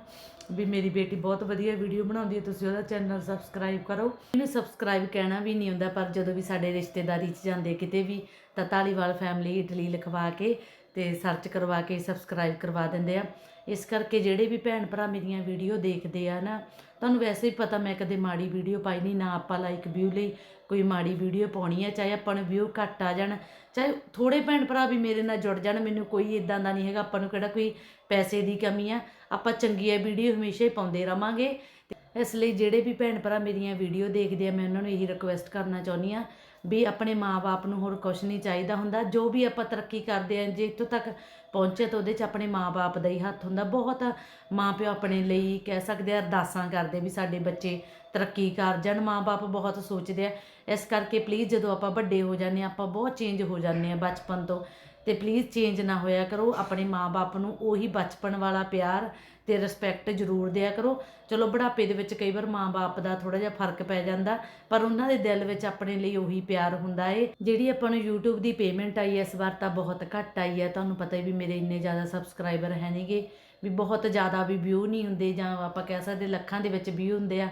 ਵੀ ਮੇਰੀ ਬੇਟੀ ਬਹੁਤ ਵਧੀਆ ਵੀਡੀਓ ਬਣਾਉਂਦੀ ਹੈ, ਤੁਸੀਂ ਉਹਦਾ ਚੈਨਲ ਸਬਸਕ੍ਰਾਈਬ ਕਰੋ। ਇਹਨੂੰ ਸਬਸਕ੍ਰਾਈਬ ਕਹਿਣਾ ਵੀ ਨਹੀਂ ਹੁੰਦਾ ਪਰ ਜਦੋਂ ਵੀ ਸਾਡੇ ਰਿਸ਼ਤੇਦਾਰੀ 'ਚ ਜਾਂਦੇ ਕਿਤੇ ਵੀ, ਤਾਂ ਧਾਲੀਵਾਲ ਫੈਮਿਲੀ ਇਟਲੀ ਲਿਖਵਾ ਕੇ ਤੇ ਸਰਚ ਕਰਵਾ ਕੇ ਸਬਸਕ੍ਰਾਈਬ ਕਰਵਾ ਦਿੰਦੇ ਆ। ਇਸ ਕਰਕੇ ਜਿਹੜੇ ਵੀ ਭੈਣ ਭਰਾ ਮੇਰੀਆਂ ਵੀਡੀਓ ਦੇਖਦੇ ਆ ਨਾ, ਤੁਹਾਨੂੰ ਵੈਸੇ ਹੀ ਪਤਾ ਮੈਂ ਕਦੇ ਮਾੜੀ ਵੀਡੀਓ ਪਾਈ ਨਹੀਂ, ਨਾ ਆਪਾਂ ਲਾਈਕ ਵਿਊ ਲਈ ਕੋਈ ਮਾੜੀ ਵੀਡੀਓ ਪਾਉਣੀ ਆ, ਚਾਹੇ ਆਪਾਂ ਨੂੰ ਵਿਊ ਘੱਟ ਆ ਜਾਣ, ਚਾਹੇ ਥੋੜੇ ਭੈਣ ਭਰਾ ਵੀ ਮੇਰੇ ਨਾਲ ਜੁੜ ਜਾਣ, ਮੈਨੂੰ ਕੋਈ ਇਦਾਂ ਦਾ ਨਹੀਂ ਹੈਗਾ, ਆਪਾਂ ਨੂੰ ਕਿਹੜਾ ਕੋਈ ਪੈਸੇ ਦੀ ਕਮੀ ਆ। ਆਪਾਂ ਚੰਗੀਆਂ ਵੀਡੀਓ ਹਮੇਸ਼ਾ ਹੀ ਪਾਉਂਦੇ ਰਵਾਂਗੇ। ਤੇ ਇਸ ਲਈ ਜਿਹੜੇ ਵੀ ਭੈਣ ਭਰਾ ਮੇਰੀਆਂ ਵੀਡੀਓ ਦੇਖਦੇ ਆ, ਮੈਂ ਉਹਨਾਂ ਨੂੰ ਇਹੀ ਰਿਕੁਐਸਟ ਕਰਨਾ ਚਾਹੁੰਦੀ ਆ ਵੀ ਆਪਣੇ ਮਾਪੇ ਨੂੰ ਹੋਰ ਕੁਝ ਨਹੀਂ ਚਾਹੀਦਾ ਹੁੰਦਾ। ਜੋ ਵੀ ਆਪਾਂ ਤਰੱਕੀ ਕਰਦੇ ਆ ਜੇ ਇੱਥੋਂ ਤੱਕ ਪਹੁੰਚੇ ਤਾਂ ਉਹਦੇ 'ਚ ਆਪਣੇ ਮਾਪੇ ਦਾ ਹੀ ਹੱਥ ਹੁੰਦਾ। ਬਹੁਤ ਮਾਪਿਓ ਆਪਣੇ ਲਈ ਕਹਿ ਸਕਦੇ ਆ, ਅਰਦਾਸਾਂ ਕਰਦੇ ਵੀ ਸਾਡੇ ਬੱਚੇ ਤਰੱਕੀ ਕਰ ਜਾਣ। ਮਾਪੇ ਬਹੁਤ ਸੋਚਦੇ ਆ। ਇਸ ਕਰਕੇ ਪਲੀਜ਼ ਜਦੋਂ ਆਪਾਂ ਵੱਡੇ ਹੋ ਜਾਂਦੇ ਆ ਆਪਾਂ ਬਹੁਤ ਚੇਂਜ ਹੋ ਜਾਂਦੇ ਆ ਬਚਪਨ ਤੋਂ। ਤੇ ਪਲੀਜ਼ ਚੇਂਜ ਨਾ ਹੋਇਆ ਕਰੋ। ਆਪਣੇ ਮਾਪੇ ਨੂੰ ਉਹੀ ਬਚਪਨ ਵਾਲਾ ਪਿਆਰ ਤੇ ਰਿਸਪੈਕਟ ਜ਼ਰੂਰ ਦਿਆ ਕਰੋ। ਚਲੋ, ਬੁਢਾਪੇ ਦੇ ਵਿੱਚ ਕਈ ਵਾਰ ਮਾਂ-ਬਾਪ ਦਾ ਥੋੜਾ ਜਿਹਾ ਫ਼ਰਕ ਪੈ ਜਾਂਦਾ, ਪਰ ਉਹਨਾਂ ਦੇ ਦਿਲ ਵਿੱਚ ਆਪਣੇ ਲਈ ਉਹੀ ਪਿਆਰ ਹੁੰਦਾ ਏ। ਜਿਹੜੀ ਆਪਾਂ ਨੂੰ YouTube ਦੀ ਪੇਮੈਂਟ ਆਈ ਇਸ ਵਾਰ ਤਾਂ ਬਹੁਤ ਘੱਟ ਆਈ ਹੈ। ਤੁਹਾਨੂੰ ਪਤਾ ਹੀ ਵੀ ਮੇਰੇ ਇੰਨੇ ਜ਼ਿਆਦਾ ਸਬਸਕ੍ਰਾਈਬਰ ਹੈ ਨਹੀਂਗੇ ਵੀ ਬਹੁਤ ਜ਼ਿਆਦਾ ਵੀ ਵਿਊ ਨਹੀਂ ਹੁੰਦੇ ਜਾਂ ਆਪਾਂ ਕਹਿ ਸਕਦੇ ਲੱਖਾਂ ਦੇ ਵਿੱਚ ਵਿਊ ਹੁੰਦੇ ਆ।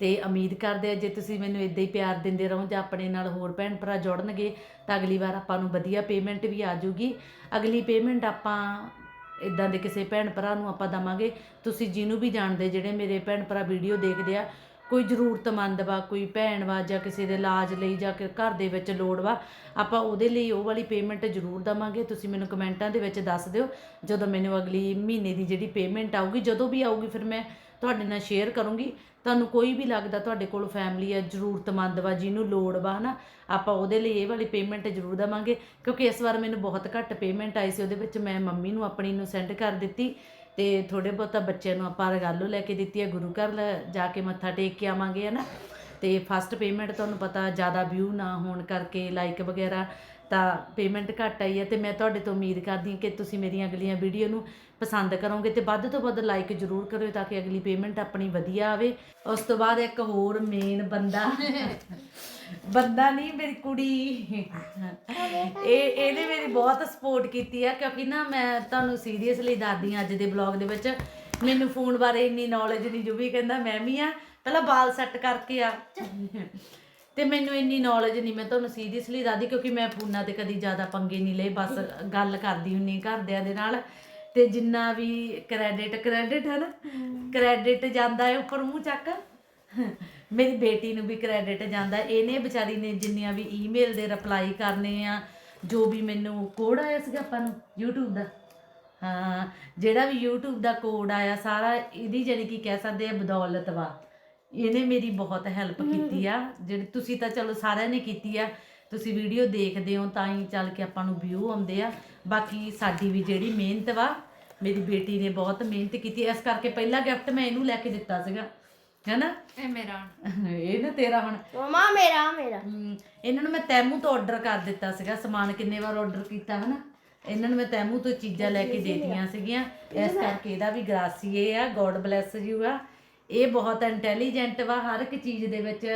ਤੇ ਉਮੀਦ ਕਰਦੇ ਆ ਜੇ ਤੁਸੀਂ ਮੈਨੂੰ ਇਦਾਂ ਹੀ ਪਿਆਰ ਦਿੰਦੇ ਰਹੋ ਜਾਂ ਆਪਣੇ ਨਾਲ ਹੋਰ ਭੈਣ ਭਰਾ ਜੁੜਨਗੇ, ਤਾਂ ਅਗਲੀ ਵਾਰ ਆਪਾਂ ਨੂੰ ਵਧੀਆ ਪੇਮੈਂਟ ਵੀ ਆ ਜਾਊਗੀ। ਅਗਲੀ ਪੇਮੈਂਟ ਆਪਾਂ ਇਦਾਂ ਦੇ ਕਿਸੇ ਭੈਣ ਭਰਾ ਨੂੰ ਆਪਾਂ ਦਵਾਂਗੇ। ਤੁਸੀਂ ਜਿਹਨੂੰ ਵੀ ਜਾਣਦੇ, ਜਿਹੜੇ ਮੇਰੇ ਭੈਣ ਭਰਾ ਵੀਡੀਓ ਦੇਖਦੇ ਆ, ਕੋਈ ਜ਼ਰੂਰਤਮੰਦ ਵਾ, ਕੋਈ ਭੈਣ ਵਾ ਜਾਂ ਕਿਸੇ ਦੇ ਇਲਾਜ ਲਈ ਜਾਂ ਘਰ ਦੇ ਵਿੱਚ ਲੋੜ ਵਾ, ਆਪਾਂ ਉਹਦੇ ਲਈ ਉਹ ਵਾਲੀ ਪੇਮੈਂਟ ਜ਼ਰੂਰ ਦਵਾਂਗੇ। ਤੁਸੀਂ ਮੈਨੂੰ ਕਮੈਂਟਾਂ ਦੇ ਵਿੱਚ ਦੱਸ ਦਿਓ, ਜਦੋਂ ਮੈਨੂੰ ਅਗਲੀ ਮਹੀਨੇ ਦੀ ਜਿਹੜੀ ਪੇਮੈਂਟ ਆਊਗੀ, ਜਦੋਂ ਵੀ ਆਊਗੀ ਫਿਰ ਮੈਂ ਤੁਹਾਡੇ ਨਾਲ ਸ਼ੇਅਰ ਕਰੂੰਗੀ। ਤੁਹਾਨੂੰ ਕੋਈ ਵੀ ਲੱਗਦਾ ਤੁਹਾਡੇ ਕੋਲ ਫੈਮਿਲੀ ਹੈ ਜ਼ਰੂਰਤਮੰਦ ਵਾ ਜਿਹਨੂੰ ਲੋੜ ਵਾ, ਹਨਾ, ਆਪਾਂ ਉਹਦੇ ਲਈ ਇਹ ਵਾਲੀ ਪੇਮੈਂਟ ਜ਼ਰੂਰ ਦੇਵਾਂਗੇ। ਕਿਉਂਕਿ ਇਸ ਵਾਰ ਮੈਨੂੰ ਬਹੁਤ ਘੱਟ ਪੇਮੈਂਟ ਆਈ ਸੀ, ਉਹਦੇ ਵਿੱਚ ਮੈਂ ਮੰਮੀ ਨੂੰ ਆਪਣੀ ਨੂੰ ਸੈਂਡ ਕਰ ਦਿੱਤੀ ਤੇ ਥੋੜੇ ਬਹੁਤਾ ਬੱਚਿਆਂ ਨੂੰ ਆਪਾਂ ਰਗਾਲੋ ਲੈ ਕੇ ਦਿੱਤੀ ਹੈ ਗੁਰੂ ਘਰ ਲੈ ਜਾ ਕੇ ਮੱਥਾ ਟੇਕ ਕੇ ਆਵਾਂਗੇ, ਹਨਾ। ਤੇ ਫਸਟ ਪੇਮੈਂਟ ਤੁਹਾਨੂੰ ਪਤਾ ਜ਼ਿਆਦਾ ਵਿਊ ਨਾ ਹੋਣ ਕਰਕੇ ਲਾਈਕ ਵਗੈਰਾ ਤਾਂ ਪੇਮੈਂਟ ਘੱਟ ਆਈ ਹੈ ਤੇ ਮੈਂ ਤੁਹਾਡੇ ਤੋਂ ਉਮੀਦ ਕਰਦੀ ਹਾਂ ਕਿ ਤੁਸੀਂ ਮੇਰੀਆਂ ਅਗਲੀਆਂ ਵੀਡੀਓ ਨੂੰ ਪਸੰਦ ਕਰੋਗੇ ਤੇ ਵੱਧ ਤੋਂ ਵੱਧ ਲਾਈਕ ਜ਼ਰੂਰ ਕਰਿਓ ਤਾਂ ਕਿ ਅਗਲੀ ਪੇਮੈਂਟ ਆਪਣੀ ਵਧੀਆ ਆਵੇ। ਉਸ ਤੋਂ ਬਾਅਦ ਇੱਕ ਹੋਰ ਮੇਨ ਬੰਦਾ ਬੰਦਾ ਨਹੀਂ, ਮੇਰੀ ਕੁੜੀ। ਇਹ, ਇਹਨੇ ਮੇਰੀ ਬਹੁਤ ਸਪੋਰਟ ਕੀਤੀ ਆ ਕਿਉਂਕਿ ਨਾ ਮੈਂ ਤੁਹਾਨੂੰ ਸੀਰੀਅਸਲੀ ਦੱਸਦੀ ਅੱਜ ਦੇ ਬਲੌਗ ਦੇ ਵਿੱਚ, ਮੈਨੂੰ ਫੋਨ ਬਾਰੇ ਇੰਨੀ ਨੌਲੇਜ ਨਹੀਂ, ਜੋ ਵੀ ਕਹਿੰਦਾ ਮੈਂ ਵੀ ਆ, ਪਹਿਲਾਂ ਬਾਲ ਸੈੱਟ ਕਰਕੇ ਆ। ਤੇ ਮੈਨੂੰ ਇੰਨੀ ਨੌਲੇਜ ਨਹੀਂ, ਮੈਂ ਤੁਹਾਨੂੰ ਸੀਰੀਅਸਲੀ ਦੱਸਦੀ ਕਿਉਂਕਿ ਮੈਂ ਫੋਨਾਂ ਤੇ ਕਦੀ ਜ਼ਿਆਦਾ ਪੰਗੇ ਨਹੀਂ ਲਏ, ਬਸ ਗੱਲ ਕਰਦੀ ਹੁੰਨੀ ਘਰਦਿਆਂ ਦੇ ਨਾਲ। ਤੇ ਜਿੰਨਾ ਵੀ ਕ੍ਰੈਡਿਟ ਕ੍ਰੈਡਿਟ ਹੈ ਨਾ ਕ੍ਰੈਡਿਟ ਜਾਂਦਾ ਹੈ ਉੱਪਰ ਮੂੰਹ ਚੱਕ। ਮੇਰੀ ਬੇਟੀ ਨੂੰ ਵੀ ਕ੍ਰੈਡਿਟ ਜਾਂਦਾ ਇਹਨੇ ਵਿਚਾਰੀ ਨੇ ਜਿੰਨੀਆਂ ਵੀ ਈਮੇਲ ਦੇ ਰਿਪਲਾਈ ਕਰਨੇ ਆ ਜੋ ਵੀ ਮੈਨੂੰ ਕੋਡ ਆਇਆ ਸੀਗਾ ਆਪਾਂ ਨੂੰ YouTube ਦਾ। ਹਾਂ ਜਿਹੜਾ ਵੀ YouTube ਦਾ ਕੋਡ ਆਇਆ ਸਾਰਾ ਇਹਦੀ ਜਿਹੜੀ ਕੀ ਕਹਿ ਸਕਦੇ ਆ ਬਦੌਲਤ ਵਾ। ਇਹਨੇ ਮੇਰੀ ਬਹੁਤ ਹੈਲਪ ਕੀਤੀ ਆ। ਜਿਹੜੀ ਤੁਸੀਂ ਤਾਂ ਚਲੋ ਸਾਰਿਆਂ ਨੇ ਕੀਤੀ ਆ। ਤੁਸੀਂ ਵੀਡੀਓ ਦੇਖਦੇ ਹੋ ਤਾਂ ਹੀ ਚੱਲ ਕੇ ਆਪਾਂ ਨੂੰ ਵਿਊ ਆਉਂਦੇ ਆ। ਬਾਕੀ ਸਾਡੀ ਵੀ ਜਿਹੜੀ ਮਿਹਨਤ ਵਾ ਮੇਰੀ ਬੇਟੀ ਨੇ ਬਹੁਤ ਮਿਹਨਤ ਕੀਤੀ। ਇਸ ਕਰਕੇ ਪਹਿਲਾ ਗਿਫਟ ਮੈਂ ਇਹਨੂੰ ਲੈ ਕੇ ਦਿੱਤਾ ਸੀਗਾ ਹੈਨਾ? ਇਹ ਮੇਰਾ ਇਹ ਨਾ ਤੇਰਾ ਹੁਣ। ਮਮਾ ਮੇਰਾ ਮੇਰਾ। ਹਮ, ਇਹਨਾਂ ਨੂੰ ਮੈਂ ਤੈਮੂ ਤੋਂ ਆਰਡਰ ਕਰ ਦਿੱਤਾ ਸੀਗਾ ਸਮਾਨ ਕਿੰਨੇ ਵਾਰ ਆਰਡਰ ਕੀਤਾ ਹਨਾ? ਇਹਨਾਂ ਨੂੰ ਮੈਂ ਤੈਮੂ ਤੋਂ ਚੀਜ਼ਾਂ ਲੈ ਕੇ ਦੇਤੀਆਂ ਸੀਗੀਆਂ। ਇਸ ਕਰਕੇ ਇਹਦਾ ਵੀ ਗ੍ਰਾਸੀਏ ਆ ਗੋਡ ਬlesਸ ਯੂ ਆ। ਇਹ ਬਹੁਤ ਇੰਟੈਲੀਜੈਂਟ ਵਾ ਹਰ ਇੱਕ ਚੀਜ਼ ਦੇ ਵਿੱਚ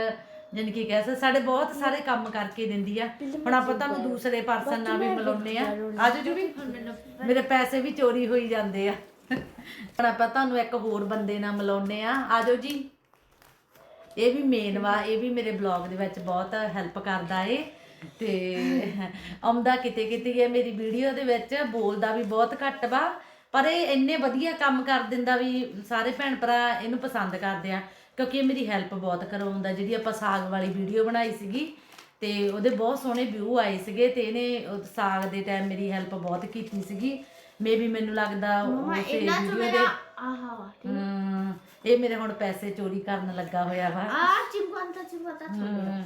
ਜਾਣੀ ਕਿ ਕਹਿ ਸਕਦੇ ਸਾਡੇ ਬਹੁਤ ਸਾਰੇ ਕੰਮ ਕਰਕੇ ਦਿੰਦੀ ਆ। ਹੁਣ ਆਪਾਂ ਤੁਹਾਨੂੰ ਦੂਸਰੇ ਪਰਸਨ ਨਾਲ ਵੀ ਮਿਲਾਉਂਦੇ ਆ। ਆਜੋ ਜੀ ਵੀ ਮੇਰੇ ਪੈਸੇ ਵੀ ਚੋਰੀ ਹੋਈ ਜਾਂਦੇ ਆ। ਹੁਣ ਆਪਾਂ ਤੁਹਾਨੂੰ ਇੱਕ ਹੋਰ ਬੰਦੇ ਨਾਲ ਮਿਲਾਉਂਦੇ ਆ। ਆਜੋ ਜੀ। ਇਹ ਵੀ ਮੇਨ ਵਾ ਇਹ ਵੀ ਮੇਰੇ ਬਲੌਗ ਦੇ ਵਿੱਚ ਬਹੁਤ ਹੈਲਪ ਕਰਦਾ ਏ। ਤੇ ਆਉਂਦਾ ਕਿਤੇ ਕਿਤੇ ਹੀ ਹੈ ਮੇਰੀ ਵੀਡੀਓ ਦੇ ਵਿੱਚ। ਬੋਲਦਾ ਵੀ ਬਹੁਤ ਘੱਟ ਵਾ। ਪਰ ਇਹ ਇੰਨੇ ਵਧੀਆ ਕੰਮ ਕਰ ਦਿੰਦਾ ਵੀ ਸਾਰੇ ਭੈਣ ਭਰਾ ਇਹਨੂੰ ਪਸੰਦ ਕਰਦੇ ਆ। ਕਿਉਂਕਿ ਇਹ ਮੇਰੀ ਹੈਲਪ ਬਹੁਤ ਕਰਾਉਂਦਾ ਜਿਹੜੀ ਆਪਾਂ ਸਾਗ ਵਾਲੀ ਵੀਡੀਓ ਬਣਾਈ ਸੀਗੀ ਤੇ ਉਹਦੇ ਬਹੁਤ ਸੋਹਣੇ ਵਿਊ ਆਏ ਸੀਗੇ ਤੇ ਇਹਨੇ ਉਹ ਸਾਗ ਦੇ ਟਾਈਮ ਮੇਰੀ ਹੈਲਪ ਬਹੁਤ ਕੀਤੀ ਸੀਗੀ। ਮੇਬੀ ਮੈਨੂੰ ਲੱਗਦਾ ਉਸੇ ਵੀਡੀਓ ਦੇ ਆਹਾ ਵਾ ਇਹ ਮੇਰੇ ਹੁਣ ਪੈਸੇ ਚੋਰੀ ਕਰਨ ਲੱਗਾ ਹੋਇਆ ਵਾ। ਆ ਚਿੰਪਾਂਤਾ ਚਿੰਪਾਂਤਾ ਹਮ,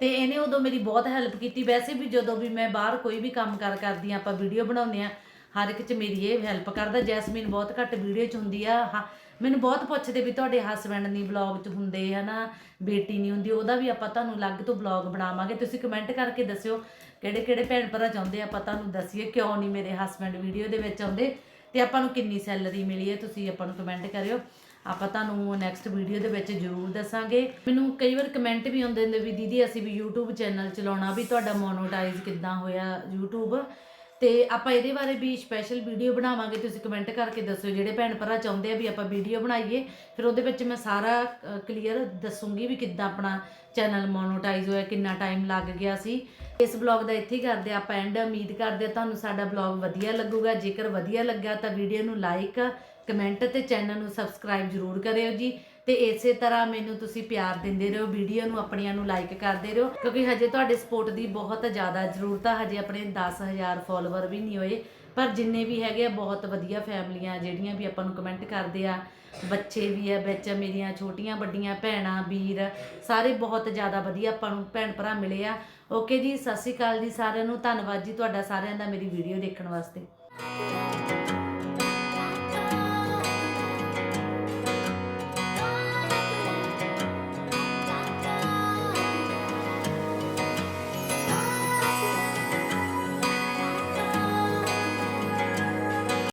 ਤੇ ਇਹਨੇ ਉਦੋਂ ਮੇਰੀ ਬਹੁਤ ਹੈਲਪ ਕੀਤੀ। ਵੈਸੇ ਵੀ ਜਦੋਂ ਵੀ ਮੈਂ ਬਾਹਰ ਕੋਈ ਵੀ ਕੰਮ ਕਰ ਕਰਦੀ ਆ ਆਪਾਂ ਵੀਡੀਓ ਬਣਾਉਂਦੇ ਆ ਹਰ ਇੱਕ ਚ ਮੇਰੀ ਇਹ ਹੈਲਪ ਕਰਦਾ। ਜੈਸਮੀਨ ਬਹੁਤ ਘੱਟ ਵੀਡੀਓ ਚ ਹੁੰਦੀ ਆ ਹਾਂ, ਮੈਨੂੰ ਬਹੁਤ ਪੁੱਛਦੇ ਵੀ ਤੁਹਾਡੇ ਹਸਬੰਡ ਨਹੀਂ ਵਲੌਗ ਚ ਹੁੰਦੇ ਹਨਾ, ਬੇਟੀ ਨਹੀਂ ਹੁੰਦੀ, ਉਹਦਾ ਵੀ ਆਪਾਂ ਤੁਹਾਨੂੰ ਅਲੱਗ ਤੋਂ ਵਲੌਗ ਬਣਾਵਾਂਗੇ। ਤੁਸੀਂ ਕਮੈਂਟ ਕਰਕੇ ਦੱਸਿਓ ਕਿਹੜੇ ਕਿਹੜੇ ਭੈਣ ਭਰਾ ਚਾਹੁੰਦੇ ਆਪਾਂ ਤੁਹਾਨੂੰ ਦੱਸੀਏ ਕਿਉਂ ਨਹੀਂ ਮੇਰੇ ਹਸਬੰਡ ਵੀਡੀਓ ਦੇ ਵਿੱਚ ਆਉਂਦੇ ਤੇ ਆਪਾਂ ਨੂੰ ਕਿੰਨੀ ਸੈਲਰੀ ਮਿਲੀ ਹੈ, ਤੁਸੀਂ ਆਪਾਂ ਨੂੰ ਕਮੈਂਟ ਕਰਿਓ। ਆਪਾਂ ਤੁਹਾਨੂੰ ਨੈਕਸਟ ਵੀਡੀਓ ਦੇ ਵਿੱਚ ਜ਼ਰੂਰ ਦੱਸਾਂਗੇ। ਮੈਨੂੰ ਕਈ ਵਾਰ ਕਮੈਂਟ ਵੀ ਆਉਂਦੇ ਨੇ ਵੀ ਦੀਦੀ, ਅਸੀਂ ਵੀ YouTube ਚੈਨਲ ਚਲਾਉਣਾ, ਵੀ ਤੁਹਾਡਾ ਮੋਨੋਟਾਈਜ਼ ਕਿੱਦਾਂ ਹੋਇਆ YouTube? ਤੇ ਆਪਾਂ ਇਹਦੇ ਬਾਰੇ ਵੀ ਸਪੈਸ਼ਲ ਵੀਡੀਓ ਬਣਾਵਾਂਗੇ, ਤੁਸੀਂ ਕਮੈਂਟ ਕਰਕੇ ਦੱਸਿਓ ਜਿਹੜੇ ਭੈਣ ਭਰਾ ਚਾਹੁੰਦੇ ਆ ਵੀ ਆਪਾਂ ਵੀਡੀਓ ਬਣਾਈਏ। ਫਿਰ ਉਹਦੇ ਵਿੱਚ ਮੈਂ ਸਾਰਾ ਕਲੀਅਰ ਦੱਸੂਗੀ ਵੀ ਕਿੱਦਾਂ ਆਪਣਾ ਚੈਨਲ ਮੋਨੋਟਾਈਜ਼ ਹੋਇਆ, ਕਿੰਨਾ ਟਾਈਮ ਲੱਗ ਗਿਆ ਸੀ। ਇਸ ਬਲੌਗ ਦਾ ਇੱਥੇ ਹੀ ਕਰਦੇ ਆਪਾਂ ਐਂਡ ਉਮੀਦ ਕਰਦੇ ਹਾਂ ਤੁਹਾਨੂੰ ਸਾਡਾ ਬਲੌਗ ਵਧੀਆ ਲੱਗੂਗਾ। ਜੇਕਰ ਵਧੀਆ ਲੱਗਾ ਤਾਂ ਵੀਡੀਓ ਨੂੰ ਲਾਈਕ ਕਮੈਂਟ ਤੇ ਚੈਨਲ ਨੂੰ ਸਬਸਕ੍ਰਾਈਬ ਜ਼ਰੂਰ ਕਰਿਓ ਜੀ। ਤੇ ਇਸੇ ਤਰ੍ਹਾਂ ਮੈਨੂੰ ਤੁਸੀਂ ਪਿਆਰ ਦਿੰਦੇ ਰਹੋ, ਵੀਡੀਓ ਨੂੰ ਆਪਣੀਆਂ ਨੂੰ ਲਾਈਕ ਕਰਦੇ ਰਹੋ, ਕਿਉਂਕਿ ਹਜੇ ਤੁਹਾਡੇ ਸਪੋਰਟ ਦੀ ਬਹੁਤ ਜ਼ਿਆਦਾ ਜ਼ਰੂਰਤ ਆ, ਹਜੇ ਆਪਣੇ 10000 ਫਾਲੋਅਰ ਵੀ ਨਹੀਂ ਹੋਏ, ਪਰ ਜਿੰਨੇ ਵੀ ਹੈਗੇ ਆ, ਬਹੁਤ ਵਧੀਆ ਫੈਮਲੀਆਂ ਜਿਹੜੀਆਂ ਵੀ ਆਪਾਂ ਨੂੰ ਕਮੈਂਟ ਕਰਦੇ ਆ, ਬੱਚੇ ਵੀ ਆ, ਵਿੱਚ ਮੇਰੀਆਂ ਛੋਟੀਆਂ ਵੱਡੀਆਂ ਭੈਣਾਂ, ਵੀਰ, ਸਾਰੇ ਬਹੁਤ ਜ਼ਿਆਦਾ ਵਧੀਆ ਆਪਾਂ ਨੂੰ ਭੈਣ ਭਰਾ ਮਿਲੇ ਆ। ਓਕੇ ਜੀ, ਸਤਿ ਸ਼੍ਰੀ ਅਕਾਲ ਜੀ ਸਾਰਿਆਂ ਨੂੰ, ਧੰਨਵਾਦ ਜੀ ਤੁਹਾਡਾ ਸਾਰਿਆਂ ਦਾ ਮੇਰੀ ਵੀਡੀਓ ਦੇਖਣ ਵਾਸਤੇ।